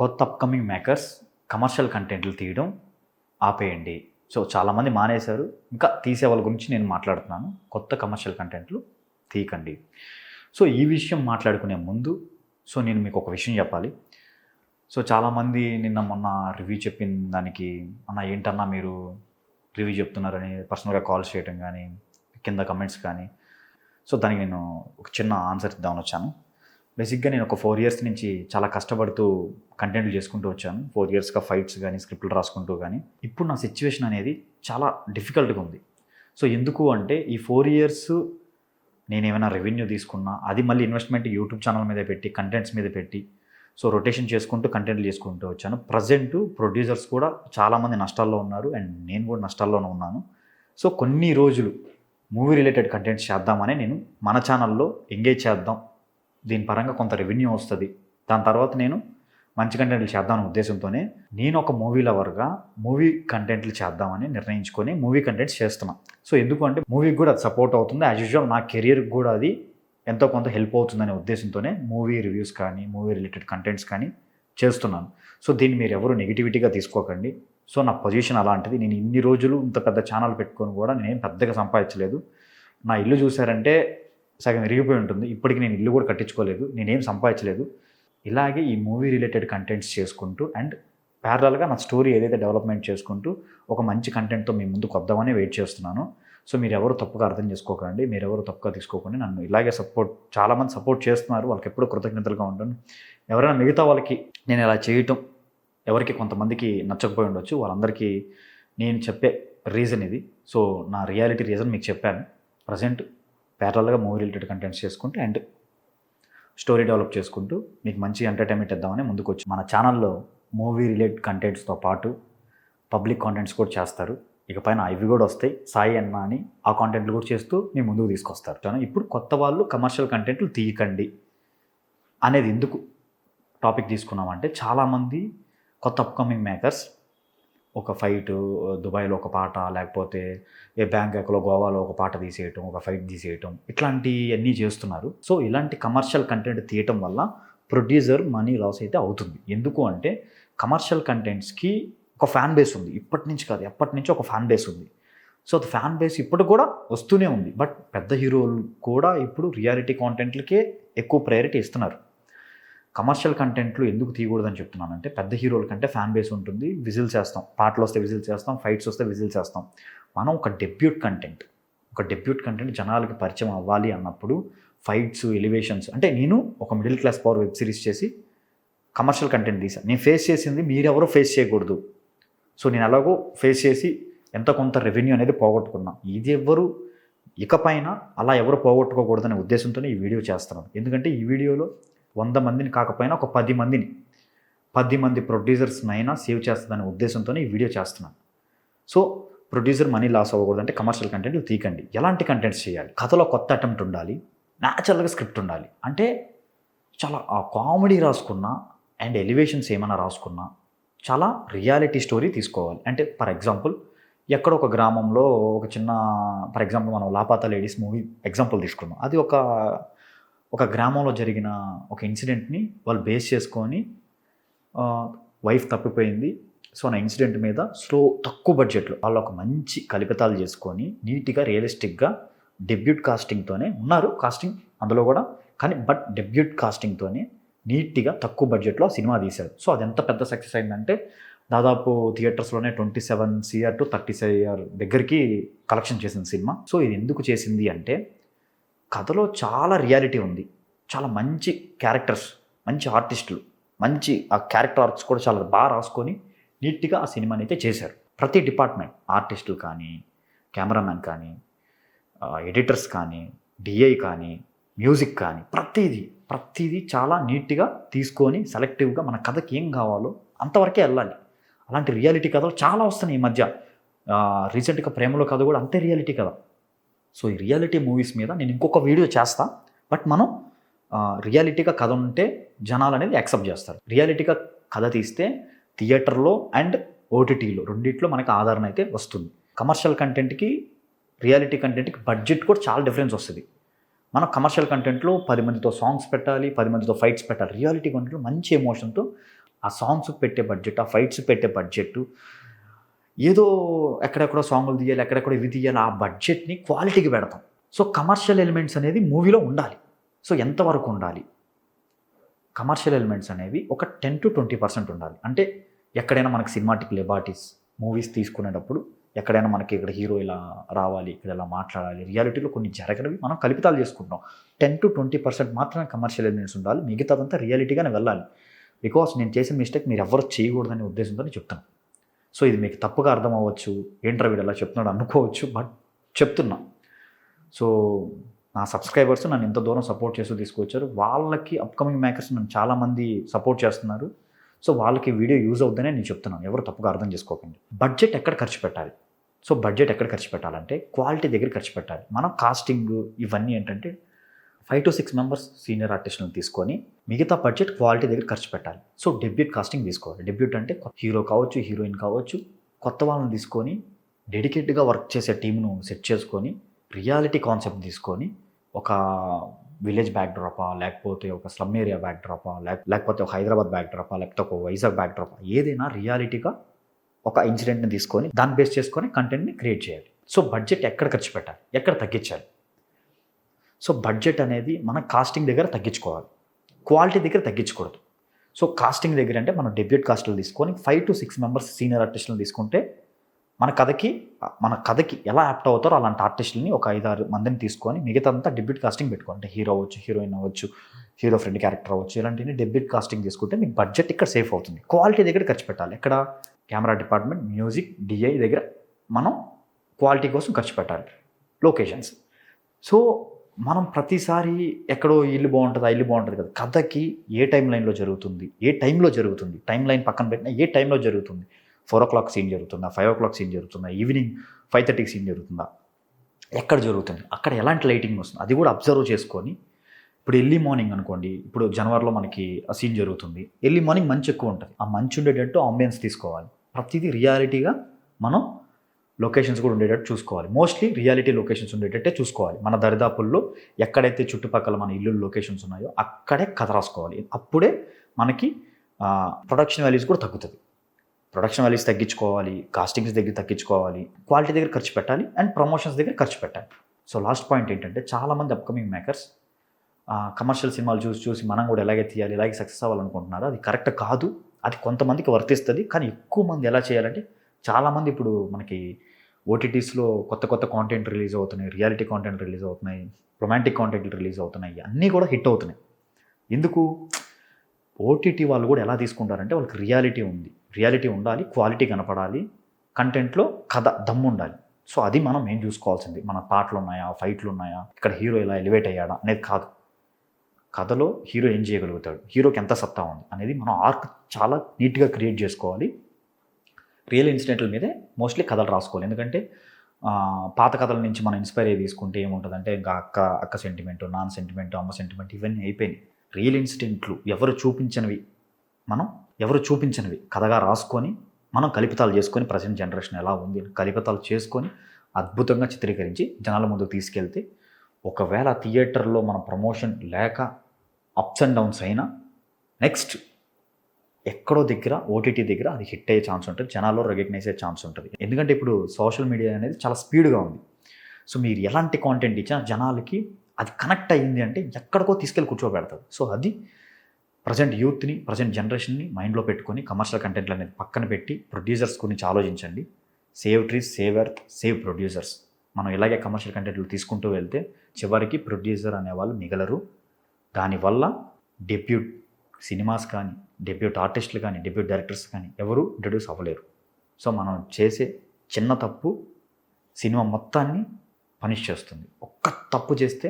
కొత్త upcoming makers commercial కంటెంట్లు తీయడం ఆపేయండి. సో చాలామంది మానేశారు. ఇంకా తీసే వాళ్ళ గురించి నేను మాట్లాడుతున్నాను. కొత్త కమర్షియల్ కంటెంట్లు తీయకండి. సో ఈ విషయం మాట్లాడుకునే ముందు సో నేను మీకు ఒక విషయం చెప్పాలి. సో చాలామంది నిన్న మొన్న రివ్యూ చెప్పిన దానికి అన్న ఏంటన్నా మీరు రివ్యూ చెప్తున్నారని పర్సనల్గా కాల్స్ చేయడం కానీ కింద కమెంట్స్ కానీ? సో దానికి నేను ఒక చిన్న ఆన్సర్ ఇద్దామని వచ్చాను. బేసిక్గా నేను ఒక ఫోర్ ఇయర్స్ నుంచి చాలా కష్టపడుతూ కంటెంట్లు చేసుకుంటూ వచ్చాను. ఫోర్ ఇయర్స్గా ఫైట్స్ కానీ స్క్రిప్ట్లు రాసుకుంటూ కానీ ఇప్పుడు నా సిచ్యువేషన్ అనేది చాలా డిఫికల్ట్గా ఉంది. సో ఎందుకు అంటే ఈ ఫోర్ ఇయర్స్ నేను ఏమైనా రెవెన్యూ తీసుకున్నా అది మళ్ళీ ఇన్వెస్ట్మెంట్ యూట్యూబ్ ఛానల్ మీద పెట్టి కంటెంట్స్ మీద పెట్టి సో రొటేషన్ చేసుకుంటూ కంటెంట్లు చేసుకుంటూ వచ్చాను. ప్రజెంట్ ప్రొడ్యూసర్స్ కూడా చాలామంది నష్టాల్లో ఉన్నారు అండ్ నేను కూడా నష్టాల్లోనే ఉన్నాను. సో కొన్ని రోజులు మూవీ రిలేటెడ్ కంటెంట్స్ చేద్దామని నేను మన ఛానల్లో ఎంగేజ్ చేద్దాం దీని పరంగా కొంత రెవెన్యూ వస్తుంది. దాని తర్వాత నేను మంచి కంటెంట్లు చేద్దామనే ఉద్దేశంతోనే నేను ఒక మూవీ లవర్గా మూవీ కంటెంట్లు చేద్దామని నిర్ణయించుకొని మూవీ కంటెంట్స్ చేస్తున్నాను సో ఎందుకు అంటే మూవీకి కూడా అది సపోర్ట్ అవుతుంది. యాజ్ యూజువల్ నా కెరియర్కి కూడా అది ఎంతో కొంత హెల్ప్ అవుతుందనే ఉద్దేశంతోనే మూవీ రివ్యూస్ కానీ మూవీ రిలేటెడ్ కంటెంట్స్ కానీ చేస్తున్నాను. సో దీన్ని మీరు ఎవరు నెగిటివిటీగా తీసుకోకండి. సో నా పొజిషన్ అలాంటిది. నేను ఇన్ని రోజులు ఇంత పెద్ద ఛానల్ పెట్టుకొని కూడా నేనేం పెద్దగా సంపాదించలేదు. నా ఇల్లు చూసారంటే సగం విరిగిపోయి ఉంటుంది. ఇప్పటికి నేను ఇల్లు కూడా కట్టించుకోలేదు. నేనేం సంపాదించలేదు. ఇలాగే ఈ మూవీ రిలేటెడ్ కంటెంట్స్ చేసుకుంటూ అండ్ ప్యారలల్గా నా స్టోరీ ఏదైతే డెవలప్మెంట్ చేసుకుంటూ ఒక మంచి కంటెంట్తో మీ ముందుకు వద్దామని వెయిట్ చేస్తున్నాను. సో మీరు ఎవరు తప్పుగా అర్థం చేసుకోకండి. మీరు ఎవరు తప్పుగా తీసుకోకండి. నన్ను ఇలాగే సపోర్ట్ చాలామంది సపోర్ట్ చేస్తున్నారు. వాళ్ళకి ఎప్పుడూ కృతజ్ఞతలుగా ఉంటాను ఎవరైనా మిగతా వాళ్ళకి నేను ఇలా చేయటం ఎవరికి కొంతమందికి నచ్చకపోయి ఉండొచ్చు. వాళ్ళందరికీ నేను చెప్పే రీజన్ ఇది. సో నా రియాలిటీ రీజన్ మీకు చెప్పాను. ప్రజెంట్ ప్యారల్గా మూవీ రిలేటెడ్ కంటెంట్స్ చేసుకుంటూ అండ్ స్టోరీ డెవలప్ చేసుకుంటూ మీకు మంచి ఎంటర్టైన్మెంట్ ఇద్దామని ముందుకు వచ్చి మన ఛానల్లో మూవీ రిలేటెడ్ కంటెంట్స్తో పాటు పబ్లిక్ కాంటెంట్స్ కూడా చేస్తారు. ఇకపైన ఇవి కూడా వస్తాయి. సాయి అన్న అని ఆ కాంటెంట్లు కూడా చేస్తూ మీ ముందుకు తీసుకొస్తారు. ఇప్పుడు కొత్త వాళ్ళు కమర్షియల్ కంటెంట్లు తీయకండి అనేది ఎందుకు టాపిక్ తీసుకున్నామంటే చాలామంది కొత్త అప్కమింగ్ మేకర్స్ ఒక ఫైట్ దుబాయ్లో ఒక పాట లేకపోతే ఏ బ్యాంకాక్లో గోవాలో ఒక పాట తీసేయటం ఒక ఫైట్ తీసేయటం ఇట్లాంటివన్నీ చేస్తున్నారు. సో ఇలాంటి కమర్షియల్ కంటెంట్ తీయటం వల్ల ప్రొడ్యూసర్ మనీ లాస్ అయితే అవుతుంది. ఎందుకు అంటే కమర్షియల్ కంటెంట్స్కి ఒక ఫ్యాన్ బేస్ ఉంది. ఇప్పటి నుంచి కాదు ఎప్పటి నుంచి ఒక ఫ్యాన్ బేస్ ఉంది. సో అది ఫ్యాన్ బేస్ ఇప్పుడు కూడా వస్తూనే ఉంది. బట్ పెద్ద హీరోలు కూడా ఇప్పుడు రియాలిటీ కాంటెంట్లకే ఎక్కువ ప్రయారిటీ ఇస్తున్నారు. కమర్షియల్ కంటెంట్లు ఎందుకు తీయకూడదని చెప్తున్నానంటే పెద్ద హీరోల కంటే ఫ్యాన్ బేస్ ఉంటుంది విజిల్ చేస్తాం పాటలు వస్తే విజిల్ చేస్తాం ఫైట్స్ వస్తే విజిల్ చేస్తాం మనం ఒక డెబ్యూట్ కంటెంట్ ఒక డెబ్యూట్ కంటెంట్ జనాలకి పరిచయం అవ్వాలి అన్నప్పుడు ఫైట్స్ ఎలివేషన్స్ అంటే నేను ఒక middle class power web series చేసి కమర్షియల్ కంటెంట్ తీసాను నేను ఫేస్ చేసింది మీరెవరో ఫేస్ చేయకూడదు. సో నేను ఎలాగో ఫేస్ చేసి ఎంత కొంత రెవెన్యూ అనేది పోగొట్టుకున్నా. ఇది ఎవ్వరు ఇకపైన అలా ఎవరు పోగొట్టుకోకూడదనే ఉద్దేశంతోనే ఈ వీడియో చేస్తున్నాను. ఎందుకంటే ఈ వీడియోలో వంద మందిని కాకపోయినా ఒక పది మందిని పది మంది ప్రొడ్యూసర్స్నైనా సేవ్ చేస్తుందనే ఉద్దేశంతోనే ఈ వీడియో చేస్తున్నాను. సో ప్రొడ్యూసర్ మనీ లాస్ అవ్వకూడదు అంటే కమర్షియల్ కంటెంట్ తీకండి ఎలాంటి కంటెంట్స్ చేయాలి? కథలో కొత్త అటెంప్ట్ ఉండాలి న్యాచురల్గా స్క్రిప్ట్ ఉండాలి. అంటే చాలా ఆ కామెడీ రాసుకున్నా అండ్ ఎలివేషన్స్ ఏమైనా రాసుకున్నా చాలా రియాలిటీ స్టోరీ తీసుకోవాలి. అంటే ఫర్ ఎగ్జాంపుల్ ఎక్కడ ఒక గ్రామంలో ఒక చిన్న ఫర్ ఎగ్జాంపుల్ మనం లాపాత లేడీస్ మూవీ ఎగ్జాంపుల్ తీసుకున్నాం అది ఒక ఒక గ్రామంలో జరిగిన ఒక ఇన్సిడెంట్ని వాళ్ళు బేస్ చేసుకొని వైఫ్ తప్పిపోయింది. సో నా ఇన్సిడెంట్ మీద స్లో తక్కువ బడ్జెట్లో వాళ్ళు ఒక మంచి కలిపితాలు చేసుకొని నీట్గా రియలిస్టిక్గా డెబ్యూట్ కాస్టింగ్తోనే ఉన్నారు. కాస్టింగ్ అందులో కూడా కానీ బట్ డెబ్యూట్ కాస్టింగ్తోనే నీట్గా తక్కువ బడ్జెట్లో సినిమా తీశారు. సో అది ఎంత పెద్ద సక్సెస్ అయిందంటే దాదాపు థియేటర్స్లోనే twenty seven CR to thirty CR దగ్గరికి కలెక్షన్ చేసింది సినిమా. సో ఇది ఎందుకు చేసింది అంటే కథలో చాలా రియాలిటీ ఉంది. చాలా మంచి క్యారెక్టర్స్ మంచి ఆర్టిస్టులు మంచి ఆ క్యారెక్టర్ ఆర్ట్స్ కూడా చాలా బాగా రాసుకొని నీట్గా ఆ సినిమాని అయితే చేశారు. ప్రతి డిపార్ట్మెంట్ ఆర్టిస్టులు కానీ కెమెరామ్యాన్ కానీ ఎడిటర్స్ కానీ డిఐ కానీ మ్యూజిక్ కానీ ప్రతిదీ ప్రతిదీ చాలా నీట్గా తీసుకొని సెలెక్టివ్గా మన కథకి ఏం కావాలో అంతవరకే వెళ్ళాలి. అలాంటి రియాలిటీ కథలు చాలా వస్తున్నాయి ఈ మధ్య. రీసెంట్గా ప్రేమలో కథ కూడా అంతే రియాలిటీ కథ సో ఈ రియాలిటీ మూవీస్ మీద నేను ఇంకొక వీడియో చేస్తా. బట్ మనం రియాలిటీగా కథ ఉంటే జనాలు అనేది యాక్సెప్ట్ చేస్తారు. రియాలిటీగా కథ తీస్తే థియేటర్లో అండ్ ఓటీటీలో రెండిట్లో మనకి ఆదరణ అయితే వస్తుంది. కమర్షియల్ కంటెంట్కి రియాలిటీ కంటెంట్కి బడ్జెట్ కూడా చాలా డిఫరెన్స్ వస్తుంది. మనం కమర్షియల్ కంటెంట్లో పది మందితో సాంగ్స్ పెట్టాలి పది మందితో ఫైట్స్ పెట్టాలి. రియాలిటీ కంటెంట్లో మంచి ఎమోషన్తో ఆ సాంగ్స్కి పెట్టే బడ్జెట్ ఆ ఫైట్స్ పెట్టే బడ్జెట్ ఏదో ఎక్కడెక్కడో సాంగులు తీయాలి ఎక్కడెక్కడో ఇవి తీయాలి ఆ బడ్జెట్ని క్వాలిటీకి పెడతాం. సో కమర్షియల్ ఎలిమెంట్స్ అనేది మూవీలో ఉండాలి. సో ఎంతవరకు ఉండాలి? కమర్షియల్ ఎలిమెంట్స్ అనేవి ఒక టెన్ టు ట్వంటీ పర్సెంట్ ఉండాలి. అంటే ఎక్కడైనా మనకి సినిమాటిక్ లెబార్టీస్ మూవీస్ తీసుకునేటప్పుడు ఎక్కడైనా మనకి ఇక్కడ హీరో ఇలా రావాలి ఇక్కడ ఇలా మాట్లాడాలి రియాలిటీలో కొన్ని జరగనివి మనం కల్పితాలు చేసుకుంటాం టెన్ టు ట్వంటీ పర్సెంట్ మాత్రమే కమర్షియల్ ఎలిమెంట్స్ ఉండాలి. మిగతాదంతా రియాలిటీగానే వెళ్ళాలి. బికాస్ నేను చేసిన మిస్టేక్ మీరు ఎవరు చేయకూడదనే ఉద్దేశంతో చెప్తాను సో ఇది మీకు తప్పుగా అర్థం అవ్వచ్చు ఏంట్రా వీడు అలా చెప్తున్నాడు అనుకోవచ్చు బట్ చెప్తున్నా. సో నా సబ్స్క్రైబర్స్ నన్ను ఇంత దూరం సపోర్ట్ చేస్తూ తీసుకొచ్చారు. వాళ్ళకి అప్కమింగ్ మేకర్స్ నన్ను చాలామంది సపోర్ట్ చేస్తున్నారు. సో వాళ్ళకి వీడియో యూజ్ అవుతుందనే నేను చెప్తున్నాను. ఎవరు తప్పుగా అర్థం చేసుకోకండి. బడ్జెట్ ఎక్కడ ఖర్చు పెట్టాలి? సో బడ్జెట్ ఎక్కడ ఖర్చు పెట్టాలంటే క్వాలిటీ దగ్గర ఖర్చు పెట్టాలి. మనం కాస్టింగ్ ఇవన్నీ ఏంటంటే five to six members senior ఆర్టిస్టులను తీసుకొని మిగతా బడ్జెట్ క్వాలిటీ దగ్గర ఖర్చు పెట్టాలి. సో డెబ్యూట్ కాస్టింగ్ తీసుకోవాలి. డెబ్యూట్ అంటే హీరో కావచ్చు హీరోయిన్ కావచ్చు కొత్త వాళ్ళని తీసుకొని డెడికేట్గా వర్క్ చేసే టీంను సెట్ చేసుకొని రియాలిటీ కాన్సెప్ట్ తీసుకొని ఒక విలేజ్ బ్యాక్ డ్రాపా లేకపోతే ఒక స్లమ్ ఏరియా బ్యాక్ డ్రాపా లేకపోతే ఒక హైదరాబాద్ బ్యాక్ డ్రాపా లేకపోతే ఒక వైజాగ్ బ్యాక్ డ్రాపా ఏదైనా రియాలిటీగా ఒక ఇన్సిడెంట్ని తీసుకొని దాన్ని బేస్ చేసుకొని కంటెంట్ని క్రియేట్ చేయాలి. సో బడ్జెట్ ఎక్కడ ఖర్చు పెట్టాలి? ఎక్కడ తగ్గించాలి? సో బడ్జెట్ అనేది మనం కాస్టింగ్ దగ్గర తగ్గించుకోవాలి. క్వాలిటీ దగ్గర తగ్గించకూడదు. సో కాస్టింగ్ దగ్గర అంటే మనం డెబ్యూట్ కాస్టులు తీసుకొని five to six members senior ఆర్టిస్టులు తీసుకుంటే మన కథకి మన కథకి ఎలా యాప్ట్ అవుతారో అలాంటి ఆర్టిస్టులని ఒక ఐదారు మందిని తీసుకొని మిగతా అంతా డెబ్యూట్ కాస్టింగ్ పెట్టుకోండి అంటే హీరో అవ్వచ్చు హీరోయిన్ అవ్వచ్చు హీరో ఫ్రెండ్ క్యారెక్టర్ అవ్వచ్చు ఇలాంటివి డెబ్యూట్ కాస్టింగ్ తీసుకుంటే మీకు బడ్జెట్ ఇక్కడ సేఫ్ అవుతుంది. క్వాలిటీ దగ్గర ఖర్చు పెట్టాలి. ఎక్కడ? కెమెరా డిపార్ట్మెంట్ మ్యూజిక్ డిఐ దగ్గర మనం క్వాలిటీ కోసం ఖర్చు పెట్టాలి. లొకేషన్స్. సో మనం ప్రతిసారి ఎక్కడో ఇల్లు బాగుంటుంది ఆ ఇల్లు బాగుంటుంది కదా. కథకి ఏ టైం లైన్లో జరుగుతుంది? ఏ టైంలో జరుగుతుంది? టైం లైన్ పక్కన పెట్టినా ఏ టైంలో జరుగుతుంది? ఫోర్ ఓ క్లాక్ సీన్ జరుగుతుందా? ఫైవ్ ఓ క్లాక్ సీన్ జరుగుతుందా? ఈవినింగ్ ఫైవ్ థర్టీకి సీన్ జరుగుతుందా? ఎక్కడ జరుగుతుంది? అక్కడ ఎలాంటి లైటింగ్ వస్తుంది? అది కూడా అబ్జర్వ్ చేసుకొని ఇప్పుడు ఎర్లీ మార్నింగ్ అనుకోండి ఇప్పుడు జనవరిలో మనకి ఆ సీన్ జరుగుతుంది. ఎర్లీ మార్నింగ్ మంచు ఎక్కువ ఉంటుంది. ఆ మంచు ఉండేటట్టు అంబియన్స్ తీసుకోవాలి. ప్రతిదీ రియాలిటీగా మనం లొకేషన్స్ కూడా ఉండేటట్టు చూసుకోవాలి. మోస్ట్లీ రియాలిటీ లొకేషన్స్ ఉండేటట్టే చూసుకోవాలి. మన దరిదాపుల్లో ఎక్కడైతే చుట్టుపక్కల మన ఇల్లు లొకేషన్స్ ఉన్నాయో అక్కడే కథ రాసుకోవాలి. అప్పుడే మనకి ప్రొడక్షన్ వాల్యూస్ కూడా తగ్గుతుంది. ప్రొడక్షన్ వాల్యూస్ తగ్గించుకోవాలి కాస్టింగ్స్ దగ్గర తగ్గించుకోవాలి క్వాలిటీ దగ్గర ఖర్చు పెట్టాలి అండ్ ప్రమోషన్స్ దగ్గర ఖర్చు పెట్టాలి. సో లాస్ట్ పాయింట్ ఏంటంటే చాలామంది అప్కమింగ్ మేకర్స్ కమర్షియల్ సినిమాలు చూసి చూసి మనం కూడా ఎలాగే తీయాలి ఎలాగే సక్సెస్ అవ్వాలనుకుంటున్నారో అది కరెక్ట్ కాదు. అది కొంతమందికి వర్తిస్తుంది. కానీ ఎక్కువ మంది ఎలా చేయాలంటే చాలామంది ఇప్పుడు మనకి ఓటీటీస్లో కొత్త కొత్త కాంటెంట్ రిలీజ్ అవుతున్నాయి రియాలిటీ కాంటెంట్ రిలీజ్ అవుతున్నాయి రొమాంటిక్ కాంటెంట్ రిలీజ్ అవుతున్నాయి అన్నీ కూడా హిట్ అవుతున్నాయి. ఎందుకు? ఓటీటీ వాళ్ళు కూడా ఎలా తీసుకుంటారంటే వాళ్ళకి రియాలిటీ ఉంది. రియాలిటీ ఉండాలి క్వాలిటీ కనపడాలి కంటెంట్లో కథ దమ్ము ఉండాలి. సో అది మనం ఏం చూసుకోవాల్సింది? మన పాటలు ఉన్నాయా ఫైట్లు ఉన్నాయా ఇక్కడ హీరో ఇలా ఎలివేట్ అయ్యాడా? అనేది కాదు. కథలో హీరో ఏం చేయగలుగుతాడు? హీరోకి ఎంత సత్తా ఉంది? అనేది మనం ఆర్క్ చాలా నీట్గా క్రియేట్ చేసుకోవాలి. రియల్ ఇన్సిడెంట్ల మీదే మోస్ట్లీ కథలు రాసుకోవాలి. ఎందుకంటే పాత కథల నుంచి మనం ఇన్స్పైర్ అయ్యి తీసుకుంటే ఏముంటుందంటే ఇంకా అక్క అక్క సెంటిమెంట్ నాన్ సెంటిమెంట్ అమ్మ సెంటిమెంట్ ఇవన్నీ అయిపోయినాయి. రియల్ ఇన్సిడెంట్లు ఎవరు చూపించినవి మనం ఎవరు చూపించినవి కథగా రాసుకొని మనం కలిపితాలు చేసుకొని ప్రజెంట్ జనరేషన్ ఎలా ఉంది కలిపితాలు చేసుకొని అద్భుతంగా చిత్రీకరించి జనాల ముందుకు తీసుకెళ్తే ఒకవేళ థియేటర్లో మన ప్రమోషన్ లేక అప్స్ అండ్ డౌన్స్ అయినా నెక్స్ట్ ఎక్కడో దగ్గర ఓటీటీ దగ్గర అది హిట్ అయ్యే ఛాన్స్ ఉంటుంది. జనాల్లో రికగ్నైజ్ అయ్యే ఛాన్స్ ఉంటుంది. ఎందుకంటే ఇప్పుడు సోషల్ మీడియా అనేది చాలా స్పీడ్గా ఉంది. సో మీరు ఎలాంటి కాంటెంట్ ఇచ్చినా జనాలకి అది కనెక్ట్ అయ్యింది అంటే ఎక్కడికో తీసుకెళ్ళి కూర్చోబెడతారు. సో అది ప్రజెంట్ యూత్ని ప్రజెంట్ జనరేషన్ని మైండ్లో పెట్టుకొని కమర్షియల్ కంటెంట్లు అనేది పక్కన పెట్టి ప్రొడ్యూసర్స్ గురించి ఆలోచించండి. Save trees save earth save producers. మనం ఇలాగే కమర్షియల్ కంటెంట్లు తీసుకుంటూ వెళ్తే చివరికి ప్రొడ్యూసర్ అనేవాళ్ళు మిగలరు. దానివల్ల డెబ్యూట్ సినిమాస్ కానీ డెబ్యూట్ ఆర్టిస్టులు కానీ డెబ్యూట్ డైరెక్టర్స్ కానీ ఎవరు ఇంట్రడ్యూస్ అవ్వలేరు. సో మనం చేసే చిన్న తప్పు సినిమా మొత్తాన్ని పనిష్ చేస్తుంది. ఒక్క తప్పు చేస్తే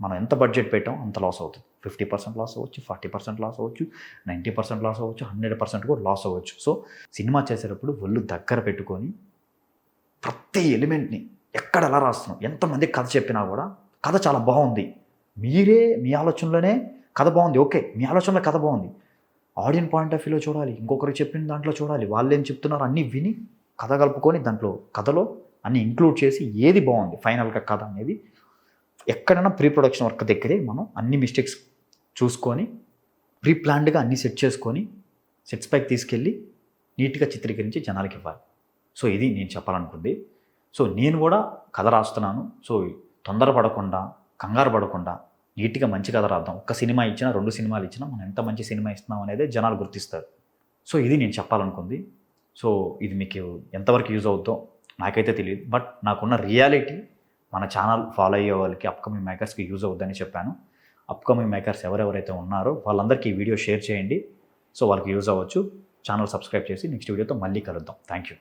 మనం ఎంత బడ్జెట్ పెట్టాం అంత లాస్ అవుతుంది. ఫిఫ్టీ పర్సెంట్ లాస్ అవ్వచ్చు ఫార్టీ పర్సెంట్ లాస్ అవ్వచ్చు నైంటీ పర్సెంట్ లాస్ అవ్వచ్చు హండ్రెడ్ పర్సెంట్ కూడా లాస్ అవ్వచ్చు. సో సినిమా చేసేటప్పుడు ఒళ్ళు దగ్గర పెట్టుకొని ప్రతి ఎలిమెంట్ని ఎక్కడ ఎలా రాస్తున్నాం ఎంతమంది కథ చెప్పినా కూడా కథ చాలా బాగుంది. మీరే మీ ఆలోచనలోనే కథ బాగుంది ఓకే. మీ ఆలోచనలో కథ బాగుంది. ఆడియన్ పాయింట్ ఆఫ్ వ్యూలో చూడాలి. ఇంకొకరు చెప్పిన దాంట్లో చూడాలి. వాళ్ళు ఏం చెప్తున్నారు అన్నీ విని కథ కలుపుకొని దాంట్లో కథలో అన్ని ఇంక్లూడ్ చేసి ఏది బాగుంది ఫైనల్గా కథ అనేది ఎక్కడైనా ప్రీ ప్రొడక్షన్ వర్క్ దగ్గరే మనం అన్ని మిస్టేక్స్ చూసుకొని ప్రీ ప్లాన్డ్గా అన్ని సెట్ చేసుకొని సెట్స్ పైకి తీసుకెళ్ళి నీట్గా చిత్రీకరించి జనాలకి ఇవ్వాలి. సో ఇది నేను చెప్పాలనుకుంది. సో నేను కూడా కథ రాస్తున్నాను. సో తొందరపడకుండా కంగారు పడకుండా నీట్గా మంచి కథ రాద్దాం. ఒక్క సినిమా ఇచ్చినా రెండు సినిమాలు ఇచ్చినా మనం ఎంత మంచి సినిమా ఇస్తున్నాం అనేది జనాలు గుర్తిస్తారు. సో ఇది నేను చెప్పాలనుకుంది. సో ఇది మీకు ఎంతవరకు యూజ్ అవుతుందో నాకైతే తెలియదు. బట్ నాకున్న రియాలిటీ మన ఛానల్ ఫాలో అయ్యే వాళ్ళకి అప్కమింగ్ మేకర్స్కి యూజ్ అవుద్దని చెప్పాను. అప్కమింగ్ మేకర్స్ ఎవరెవరైతే ఉన్నారో వాళ్ళందరికీ ఈ వీడియో షేర్ చేయండి. సో వాళ్ళకి యూజ్ అవ్వచ్చు. ఛానల్ సబ్స్క్రైబ్ చేసి నెక్స్ట్ వీడియోతో మళ్ళీ కలుద్దాం. Thank you